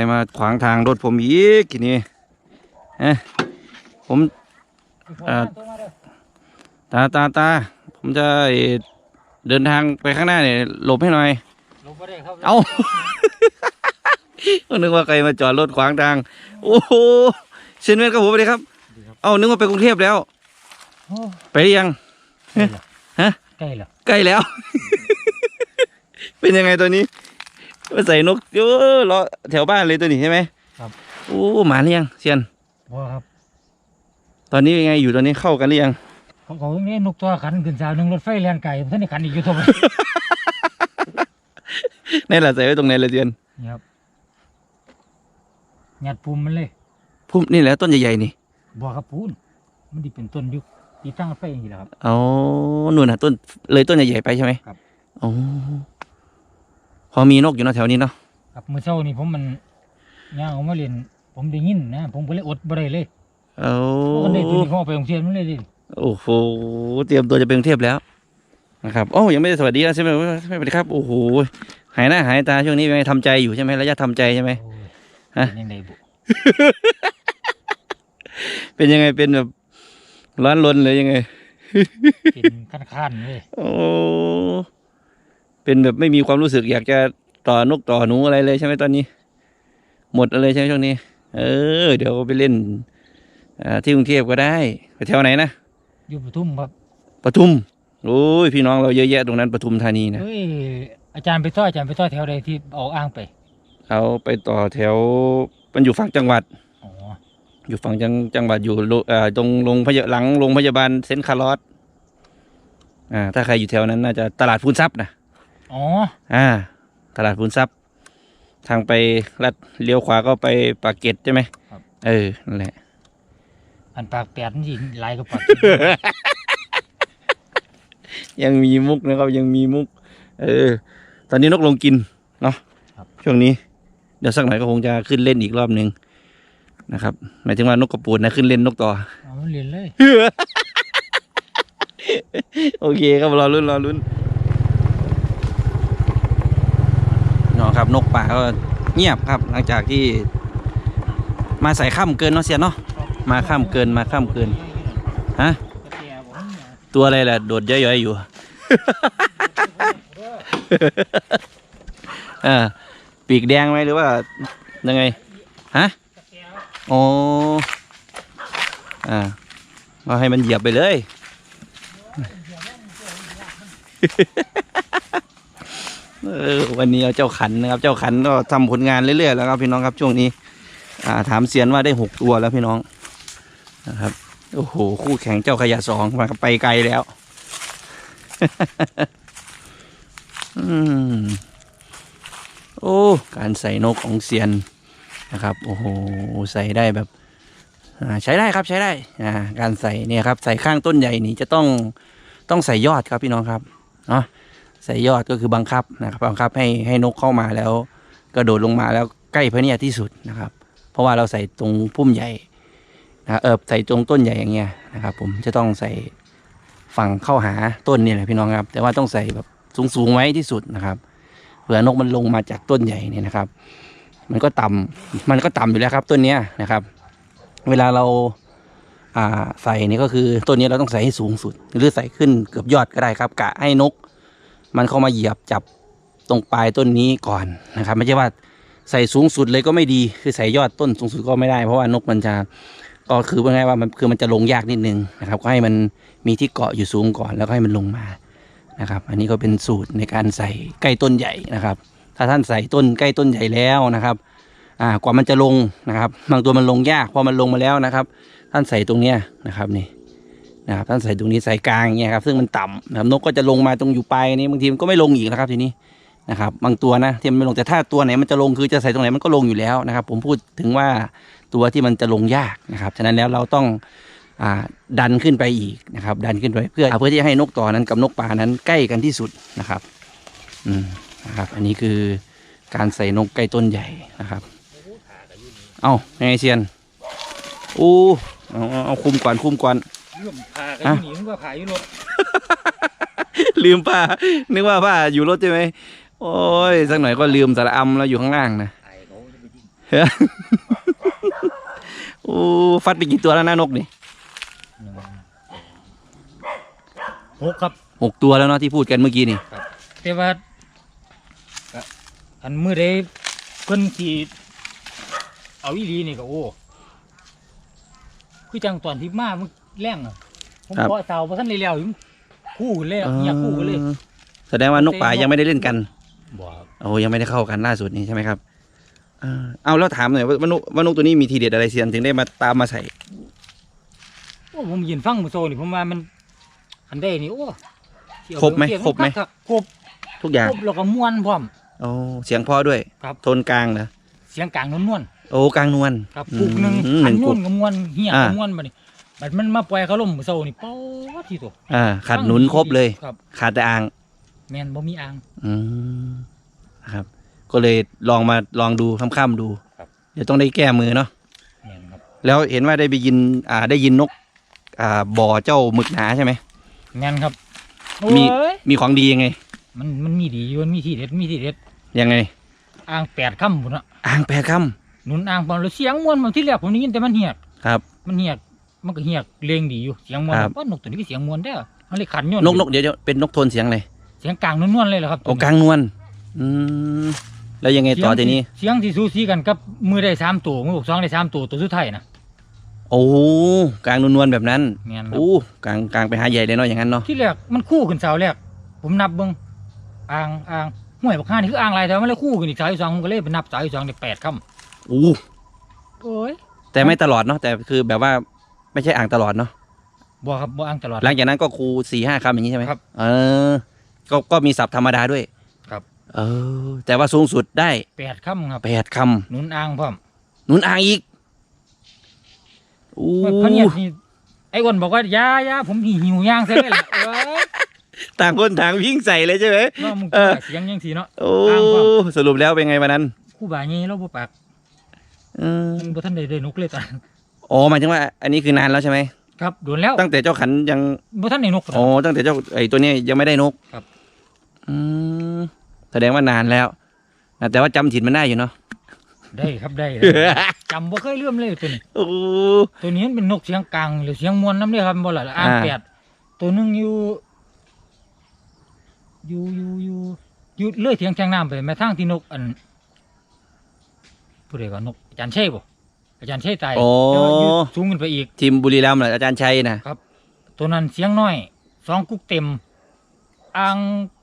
ใครมาขวางทางรถผมอีกทีนี้เอ๊ะผมเอ่อตาตาตาผมจะเดินทางไปข้างหน้าเนี่ยหลบให้หน่อยลงบ่ได้ครับเอ้านึกว่าใครมาจอดรถขวางทาง โอ้โหเชนเวทครับผมไปเลยครับ เอ้านึกว่าไปกรุงเทพแล้วโอ้ไปหรือยังใกล้แล้วฮะใกล้แล้วใกล้แล้ว เป็นยังไงตัวนี้ มาใส่นกเยอะรอแถวบ้านเลยตัวนี้ใช่ไหมครับโอ้หมาหรือยังเซียนบ่ครับ ตอนนี้เป็นไงอยู่ตอนนี้เข้ากันหรือยังของเขาเนี่ยนกตัวขันขึ้นสาวหนึงรถไฟแล่นไก่ท่านนี่ขันอีกอยู่ทบนี่แหละใส่ไว้ตรงไหนเลยเซียนนี่ครับงัดปุ่มมันเลยพุ่มนี่แหละต้นใหญ่ๆนี่บ่ครับปูนมันดิเป็นต้นยุคที่ตั้งรถไฟอย่างนี้แหละครับเอานู่นน่ะต้นเลยต้นใหญ่ๆไปใช่ไหมครับ อ๋อ พอมีนกอยู่เนอะแถวนี้เนาะครับเมื่อเช้านี่ผมมันย่างออกมาเรียนผมได้ยินนะผมก็เลยอดบ่ได้เลยเอาเพราะคนได้ตัวนี้เขาเอาไปโรงเรียนมันเลยดิโอ้โหเตรียมตัวจะไปกรุงเทพแล้วนะครับโอ้ยังไม่ได้สวัสดีนะใช่ไหมไม่เป็นไรครับโอ้โหหายหน้าหายตาช่วงนี้เป็นไงทำใจอยู่ใช่ไหมระยะทำใจใช่ไหมโอ้ยฮะเป็นยังไงบุเป็นยังไงเป็นแบบร้อนรนหรือยังไงเป็นขั้นๆเลยโอ้ เป็นแบบไม่มีความรู้สึกอยากจะต่อนกต่อหนูอะไรเลยใช่ไหมตอนนี้ หมดอะไรใช่ไหมช่วงนี้ เออ เดี๋ยวไปเล่นอ่าที่กรุงเทพก็ได้ไปแถวไหนนะอยู่ปทุมครับปทุมโอ้ยพี่น้องเราเยอะแยะตรงนั้นปทุมธานีนะเฮ้ยอาจารย์ไปต้อยอาจารย์ไปต้อยแถวใดที่เอาอ้างไปเอาไปต่อแถวมันอยู่ฝั่งจังหวัดอ๋ออยู่ฝั่งจังจังหวัดอยู่โรเอ่อตรงโรงพยาหลังโรงพยาบาลเซนต์คาร์ลอสอ่าถ้าใครอยู่แถวนั้นน่าจะตลาดพูนทรัพย์นะ อ๋อ อ่า ตลาดพูนทรัพย์ ทางไปลัดเลี้ยวขวาก็ไปปากเกร็ดใช่ไหมเออ นั่นแหละ อันปากแปดนี่สิลายก็ปาก ยังมีมุกนะครับ ยังมีมุก เออ ตอนนี้นกลงกินเนาะช่วงนี้ เดี๋ยวสักหน่อยก็คงจะขึ้นเล่นอีกรอบหนึ่งนะครับ หมายถึงว่านกกระปูดนะขึ้นเล่นนกต่อ เอามันเรียนเลย โอเคครับรอรุ่นรอรุ่นเนาะครับนกป่าก็เงียบครับ หลังจากที่ มาใส่ข้ามเกินเนาะเสียเนาะมาข้ามเกินมาข้ามเกินฮะตัวอะไรแหละโดดย่อยๆอยู่เออปีกแดงไหมหรือว่ายังไงฮะโอ้อ่าก็ให้มันเหยียบไปเลย เออวันนี้เอาเจ้าขันนะครับ เจ้าขันก็ทำผลงานเรื่อยๆแล้วครับพี่น้องครับช่วงนี้ อ่าถามเซียนว่าได้หกตัวแล้วพี่น้องนะครับโอ้โหคู่แข่งเจ้าขยะสองมาไปไกลแล้วอืมโอ้การใส่นกของเซียนนะครับโอ้โหใส่ได้แบบใช้ได้ครับใช้ได้การใส่เนี่ยครับใส่ข้างต้นใหญ่นี่จะต้องต้องใส่ยอดครับพี่น้องครับเนาะ ใส่ยอดก็คือบังคับนะครับบังคับให้ให้นกเข้ามาแล้วกระโดดลงมาแล้วใกล้พระเนียที่สุดนะครับ เพราะว่าเราใส่ตรงพุ่มใหญ่นะเออใส่ตรงต้นใหญ่อย่างเงี้ยนะครับ ผมจะต้องใส่ฝั่งเข้าหาต้นนี่แหละพี่น้องครับ แต่ว่าต้องใส่แบบสูงๆไว้ที่สุดนะครับเผื่อนกมันลงมาจากต้นใหญ่นี่นะครับ มันก็ต่ำมันก็ต่ำอยู่แล้วครับต้นเนี้ยนะครับ เวลาเราใส่นี่ก็คือต้นนี้เราต้องใส่ให้สูงสุด หรือใส่ขึ้นเกือบยอดก็ได้ครับ กะให้นก มันเข้ามาเหยียบจับตรงปลายต้นนี้ก่อนนะครับ ไม่ใช่ว่าใส่สูงสุดเลยก็ไม่ดีคือใส่ยอดต้นสูงสุดก็ไม่ได้ เพราะว่านกมันจะก็คือว่าไงว่ามันคือมันจะลงยากนิดนึงนะครับ ก็ให้มันมีที่เกาะอยู่สูงก่อนแล้วก็ให้มันลงมานะครับ อันนี้ก็เป็นสูตรในการใส่ใกล้ต้นใหญ่นะครับ ถ้าท่านใส่ต้นใกล้ต้นใหญ่แล้วนะครับอ่ากว่ามันจะลงนะครับ บางตัวมันลงยากพอมันลงมาแล้วนะครับ ท่านใส่ตรงเนี้ยนะครับนี่ นะครับท่านใส่ตรงนี้ใส่กลางเงี้ยครับซึ่งมันต่ำนะครับนกก็จะลงมาตรงอยู่ปลายนี้บางทีมันก็ไม่ลงอีกนะครับทีนี้นะครับบางตัวนะที่มันไม่ลงแต่ถ้าตัวไหนมันจะลงคือจะใส่ตรงไหนมันก็ลงอยู่แล้วนะครับ ผมพูดถึงว่าตัวที่มันจะลงยากนะครับฉะนั้นแล้วเราต้องอดันขึ้นไปอีกนะครับ ดันขึ้นไปเพื่อเพื่อที่จะให้นกต่อนั้นกับนกป่านั้นใกล้กันที่สุดนะครับอืมนะครับ อันนี้คือการใส่นกใกล้ต้นใหญ่นะครับเอ้าไงเชียนอู้เอาเอาเอาคุมก่อนคุมก่อน เรื่องพากันอะหนีมันก็ขายอยู่รถลืมผ้านึกว่าผ้าอยู่รถใช่ไหมโอ้ยสักหน่อยก็ลืมสาระอำแล้วอยู่ข้างล่างนะขายเขาจะไปยิงโอ้ฟัดไปกี่ตัวแล้วนะนกนี่หนึ่งหกครับหกตัวแล้วเนาะที่พูดกันเมื่อกี้นี่แต่ว่าก็อันมือใดเพิ่นที่เอาอีหลีนี่ก็โอ้คือจังตอนที่มามัน แรงอะผมเพาะเสาเพราะท่านเลยแล้วอยู่คู่กันเลยอะอยากคู่กันเลยออแสดงว่านกป่ายังไม่ได้เล่นกัน บ่ครับโอ้ยังไม่ได้เข้ากันล่าสุดนี้ใช่ไหมครับเออเอาแล้วถามหน่อยว่าว่านกว่านกตัวนี้มีทีเด็ดอะไรเซียนถึงได้มาตามมาใส่ โอ้ผมยินฟังมือโซนี่ผมว่ามันอันได้นี่โอ้เที่ยวครบไหมเที่ยวครบไหม คักๆครบทุกอย่างครบแล้วก็ม่วนพร้อม โอ้เสียงพ่อด้วยครับ โทนกลางเหรอเสียงกลางนวลโอ้กลางนวลๆครับปลูกหนึ่งอืมหอันึ่นงปลูนุ่กนก็ม่วนเหี่ยอ่าก็ม่วนบัดนี้ บัดมันมาปล่อยเขาล่มมือโซนี่เป้าที่ตัวอ่าขาดหนุนครบเลย ครับ ขาดแต่อ่าง แมนบ่มีอ่าง อืมนะครับ ก็เลยลองมาลองดูค่ำๆดู ครับ เดี๋ยวต้องได้แก้มือเนาะ แมนครับ แล้วเห็นว่าได้ไปยิน อ่า ได้ยินนก อ่า บ่อเจ้าหมึกหนาใช่ไหม แมนครับมี โอ้ยมีของดียังไง มันมันมีดีอยู่มันมีที่เด็ดมีที่เด็ดยังไง อ่างแปดค่ำพุ่นน่ะอ่างแปดคหนุนอ่างปอนแล้วเสียงม่วนมันที่แรกผมได้ยินแต่มันเหียกำครับ มันเหียก มันก็เหียกเลงดีอยู่เสียงม่วนครับ ว่านกตัวนี้ก็เสียงม่วนได้อมันเลยขันย้อนนกนกเดี๋ยวเดี๋ยวเป็นนกโทนเสียงอะไรเสียงกลางนวลๆเลยเหรอครับโอ้กลางนวลอืมแล้วยังไงต่อทีนี้ เสียงที่สูสีกันกับมือได้สามตัวมือบอกสองได้สามตัวตัวสุดท้ายนะโอ้กลางนวลๆแบบนั้นแมนครับ โอ้กลางกลางไปหาใหญ่เลยเนาะอย่างนั้นเนาะที่แรกมันคู่กันเสาแรกผมนับเบิ้งอ่างอ่างห้วยบักห้านี่คืออ่างอะไรแต่ว่ามันเลยคู่กันอีกสายสองผมก็เลยไปนับสายสองได้แปดคโอ้ำโอ้ยแต่ไม่ตลอดเนาะแต่คือแบบว่า ไม่ใช่อ่างตลอดเนาะบ่ครับบ่อ่างตลอด หลังจากนั้นก็ครูสี่ห้าคำอย่างนี้ใช่ไหมครับ เออ ก็ก็มีศัพท์ธรรมดาด้วยครับ เออ แต่ว่าสูงสุดได้แปดคำครับแปดคหนุนอ่างพร้อมำหนุนอ่างอีกอู้พระเนี่ยนี่ไอ้อ้วนบอกว่าอยาอยาผมหิหิวย่างใส่เลยล่ะเอ้ยต่างคนต่างวิ่งใส่เลยใช่ไหมว่ามึงเออเสียงยังสีเนาะ โอ้อ้างความสรุปแล้วเป็นไงวันนั้นคู่บ่างี้เราบ่ปากเออมันบ่ทันได้ได้นกเลยตอนนั้น อ๋อหมายถึงว่าอันนี้คือนานแล้วใช่ไหมครับโดนแล้วตั้งแต่เจ้าขันยังบ่ทันได้นกอ๋อตั้งแต่เจ้าไอ้ตัวเนี้ยยังไม่ได้นกครับ อืมแสดงว่านานแล้วนะแต่ว่าจำถิ่นมันได้อยู่เนาะ ได้ครับได้ได้จำบ่เคยลืมเลยตัวนี้โอ้ตัวนี้มันเป็นนกเสียงกลางหรือเสียงมวลน้ำเลยครับบ่ล่ะอ่างอ่า แปดตัวหนึงอยู่อยู่อยู่อยู่อยู่เลื่อยเทียงแทงน้ำไปแม่ทางที่นกอันผู้ใดว่านกอาจารย์เช่บ่ อาจารย์เช่ตายโอ้แต่ว่าอยู่สูงขึ้นไปอีก ทีมบุรีรัมย์เหรออาจารย์ชัยนะ ตัวนั้นเสียงน้อยสองกุ๊กเต็มอ่าง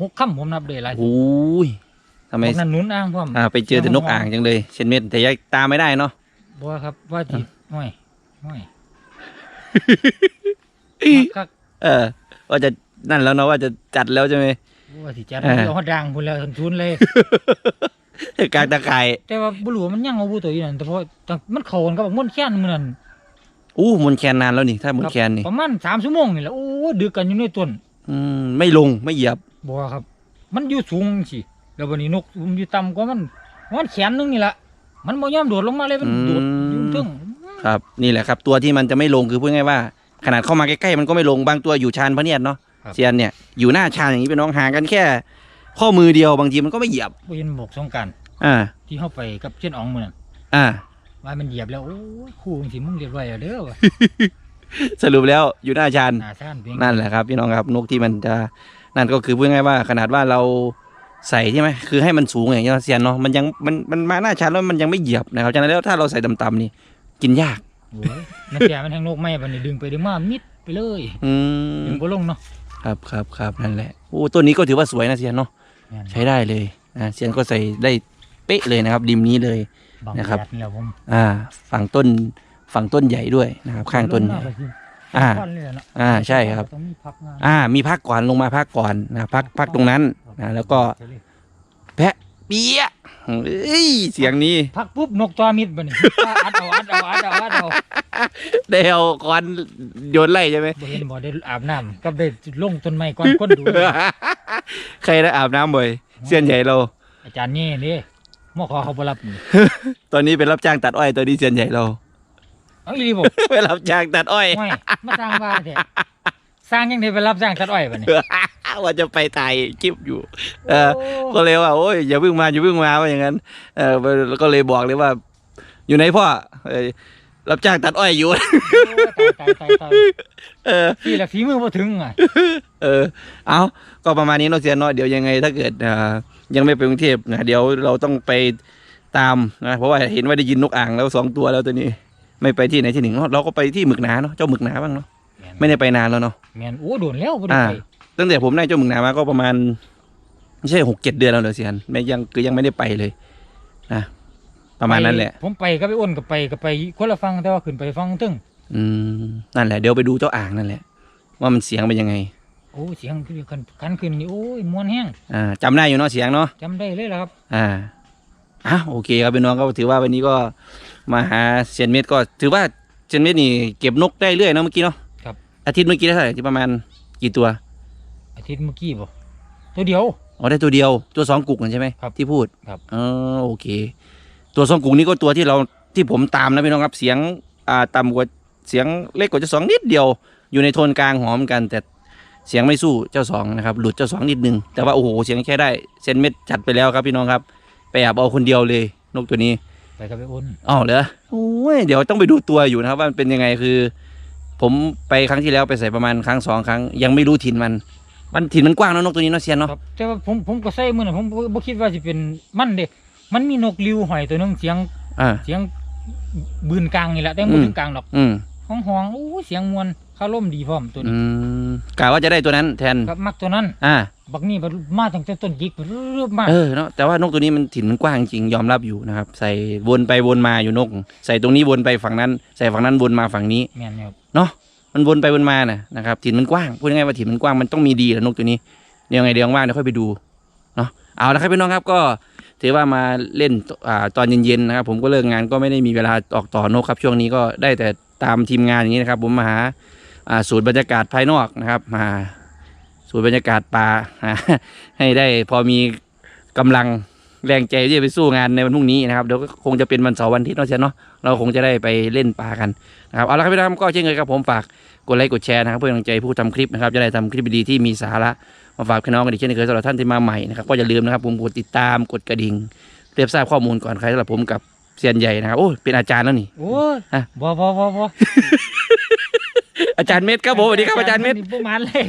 หกค่ำผมนับได้หลายโอ้ยทำไมพวกนั้นหนุนอ่างพร้อมอ่าไปเจอแต่นกอ่างจังเลย เช่นเม็ดแต่ยังตามไม่ได้เนาะบ่ว่าครับว่าจิห้อยห้อยคักเออ ว่าจะนั่นแล้วเนาะว่าจะจัดแล้วใช่ไหม ว่าสิจัดเออเอาฮอดดังพุ่นแล้วทุนเลย กลางตะไคร่แต่ว่าบ่รู้ว่ามันยังเอาผู้ตัวอยู่นั่นแต่เพราะแต่มันเข้ากันกับบักม่วนแค้นมื้อนั้นอู้มนแคนนานแล้วนี่ถ้ามนแคนนี่ประมาณ3ชั่วโมงนี่แหละโอ้ดึกกันอยู่ในต้นอืมไม่ลงไม่เหยียบบ่ว่าครับ มันอยู่สูงสิแล้วบัดนี้นกมันอยู่ต่ำกว่ามันมันแขนนึงนี่ล่ะมันบ่ยอมโดดลงมาเลยมันโดดอยู่เทึงครับนี่แหละครับ ตัวที่มันจะไม่ลงคือพูดง่ายๆว่า ขนาดเข้ามาใกล้ๆมันก็ไม่ลงบางตัวอยู่ชานพระเนียดเนาะเซียนเนี่ยอยู่หน้าชานอย่างนี้เป็นน้องห่างกันแค่ ข้อมือเดียวบางทีมันก็ไม่เหยียบบ่เห็นหมกสงกรารอ่าที่เฮาไปกับเช่นอ๋องมื้อนั้นอ่า ว่ามันเหยียบแล้วโอ้ยคู่จังสิมึงเรียบร้อยแล้วเด้อว่ะสรุปแล้วอยู่หน้าชาน หน้าซ่านเพียงนั่นแหละครับพี่น้องครับนกที่มันจะนั่นก็คือพูดง่ายๆว่าขนาดว่าเราใส่ใช่ไหมคือให้มันสูงอย่างเงี้ยเซียนเนาะมันยังมันมันมาหน้าชันแล้วมันยังไม่เหยียบนะครับฉะนั้นแล้วถ้าเราใส่ต่ำๆนี่ กินยาก โอ้ยนักแก่มันแทงนกไม่บัดนี้ดึงไปดึงมามิดไปเลยอืดึมงบ่ลงเนาะ ครับครับครับนั่นแหละโอ้ตัวนี้ก็ถือว่าสวยนะเซียนเนาะใช้ได้เลยอ่าเซียนก็ใส่ได้เป๊ะเลยนะครับริมนี้เลยบางนะครับแดดนี่แหละผมอ่า ฝั่งต้นฝั่งต้นใหญ่ด้วยนะครับ ข้างต้นใหญ่อ่าก้อนเลยเนาะอ่าใช่ครับต้องมีพักงานอ่า มีพักก่อนลงมาพักก่อนนะพักพักตรงนั้นนะแล้วก็ แพะเปียะ เอ้ยเสียงนี้พักปุ๊บนกตัวมิดบัดนี้อัดเอาอัดเอาอัดเอาอัดเอาเดวก่อนโยนไล่ใช่ไหมบ่เห็นบ่ได้อาบน้ำกับได้ลงต้นไม้ก่อนคนดูใครได้อาบน้ำบ่อยเสียนใหญ่เรา อาจารย์นี่นี่มอขอเขาบ่รับนี่ตอนนี้เป็นรับจ้างตัดอ้อยตัวนี้เสียนใหญ่เราเอาอีหลีบ่ไปรับจ้างตัดอ้อยห้อยมาสร้างบ้านแท้ สร้างยังได้ไปรับจ้างตัดอ้อยบัดนี้ว่าจะไปถ่ายคลิปอยู่ เออโก็เลยว่าโอ้ยอย่าเพิ่งมาอย่าเพิ่งมาว่าอย่างนั้น เออก็เลยบอกเลยว่า อยู่ไหนพ่อเอ้ยรับจ้างตัดอ้อยอยู่โอ้ยตายตายตายตายเออ พี่ละฝีมือบ่ถึงอะเออ เอาก็ประมาณนี้เนาะเสียเนาะเดี๋ยวยังไงถ้าเกิดอ่ายังไม่ไปกรุงเทพนะเดี๋ยวเราต้องไปตามนะเพราะว่าเห็นว่าได้ยินนกอ่างแล้วสองตัวแล้วตัวนี้ ไม่ไปที่ไหนที่หนึ่งเนาะเราก็ไปที่หมึกหนาเนาะเจ้าหมึกหนาบ้างเนาะ ไม่ได้ไปนานแล้วเนาะแม่นโอ้โดนแล้วบ่ได้อ่า ไปตั้งแต่ผมได้เจ้าหมึกหนามาก็ประมาณไม่ใช่หกเจ็ดเดือนแล้วเหรอเสียนไม่ยังคือยังไม่ได้ไปเลยนะประมาณนั้นแหละ ผมไปก็ไปอ้นก็ไปก็ไปคนละฟังแต่ว่าขึ้นไปฟังตึ้งอืมนั่นแหละเดี๋ยวไปดูเจ้าอ่างนั่นแหละ ว่ามันเสียงเป็นยังไง โอ้เสียงคือคันคันขึ้นนี่โอ้ยม่วนแห้งอ่าจำได้อยู่เนาะเสียงเนาะจำได้เลยล่ะครับ อ่าอะโอเคครับพี่น้องก็ถือว่าวันนี้ก็มาหาเซียนเม็ดก็ถือว่าเซียนเม็ดนี่เก็บนกได้เรื่อยเนาะเมื่อกี้เนาะครับ อาทิตย์เมื่อกี้ได้เท่าไหร่ที่ประมาณกี่ตัว อาทิตย์เมื่อกี้บ่ตัวเดียว อ๋อได้ตัวเดียวตัวสองกุกนั่นใช่ไหมครับที่พูดครับเออโอเค ตัวสองกุกนี้ก็ตัวที่เราที่ผมตามนะพี่น้องครับเสียงอ่าต่ำกว่าเสียงเล็กกว่าเจ้าสองนิดเดียว อยู่ในโทนกลางหอมกัน แต่เสียงไม่สู้เจ้าสองนะครับหลุดเจ้าสองนิดนึงแต่ว่าโอ้โหเสียงแค่ได้เซนเม็ดจัดไปแล้วครับพี่น้องครับไปแอบเอาคนเดียวเลยนกตัวนี้ไปก็ไปอ้นอ๋อเหรอโอ้ยเดี๋ยวต้องไปดูตัวอยู่นะครับว่ามันเป็นยังไงคือ ผมไปครั้งที่แล้วไปใส่ประมาณครั้งสองครั้ง ยังไม่รู้ถิ่นมัน มันถิ่นมันกว้างเนอะนกตัวนี้เนาะเซียนเนาะครับแต่ว่าผมผมก็ใส่มื้อนั้นผมบ่บ่คิดว่าสิเป็นมันเด้มันมีนกริวหอยตัวหนึงเสียงอ่า เสียงบืนกลางนี่แหละแต่อืบ่มถึงกลางดอก อืม ห้องห้องๆโอ้เสียงมวนคารมดีพร้อมตัวอืนี้มกะว่าจะได้ตัวนั้นแทนครับมักตัวนั้น อ่า บักนี่มันมาตั้งแต่ต้นจิกเรื่อยๆมากเออเนาะแต่ว่านกตัวนี้มันถิ่นมันกว้างจริงยอมรับอยู่นะครับ ใส่วนไปวนมาอยู่นก ใส่ตรงนี้วนไปฝั่งนั้น ใส่ฝั่งนั้นวนมาฝั่งนี้แม่นครับเนาะมันวนไปวนมาน่ะนะครับถิ่นมันกว้างพูดง่ายๆว่าถิ่นมันกว้างมันต้องมีดีแหละนกตัวนี้เดี๋ยวไงเดี๋ยวว่างๆเดี๋ยวค่อยไปดูเนาะเอาละครับพี่น้องครับก็ถือว่ามาเล่นอ่าตอนเย็นๆนะครับ ผมก็เลิกงานก็ไม่ได้มีเวลาออกต่อนกครับ ช่วงนี้ก็ได้แต่ ตามทีมงานอย่างนี้นะครับ ผมมาหาสูตรบรรยากาศภายนอกนะครับ มาสูตรบรรยากาศป่าให้ได้พอมีกำลังแรงใจที่จะไปสู้งานในวันพรุ่งนี้นะครับเดี๋ยวก็คงจะเป็นวันเสาร์วันอาทิตย์เนาะเชนเนาะเราคงจะได้ไปเล่นป่ากันนะครับเอาละครับพี่น้องก็เช่นเคยครับผมฝากกดไลค์กดแชร์นะครับเพื่อกำลังใจผู้ทำคลิปนะครับจะได้ทำคลิปดีๆที่มีสาระมาฝากพี่น้องกันอีกเช่นเคยสำหรับท่านที่มาใหม่นะครับก็อย่าลืมนะครับผมกดติดตามกดกระดิ่งเรียบทราบข้อมูลก่อนใครสำหรับผมกับ เซียนใหญ่นะครับโอ้ยเป็นอาจารย์แล้วนี่โอ้ยฮะบ่บ่บ่บ่อาจารย์เม็ดครับผมสวัสดีครับอาจารย์เม็ดประมาณเลย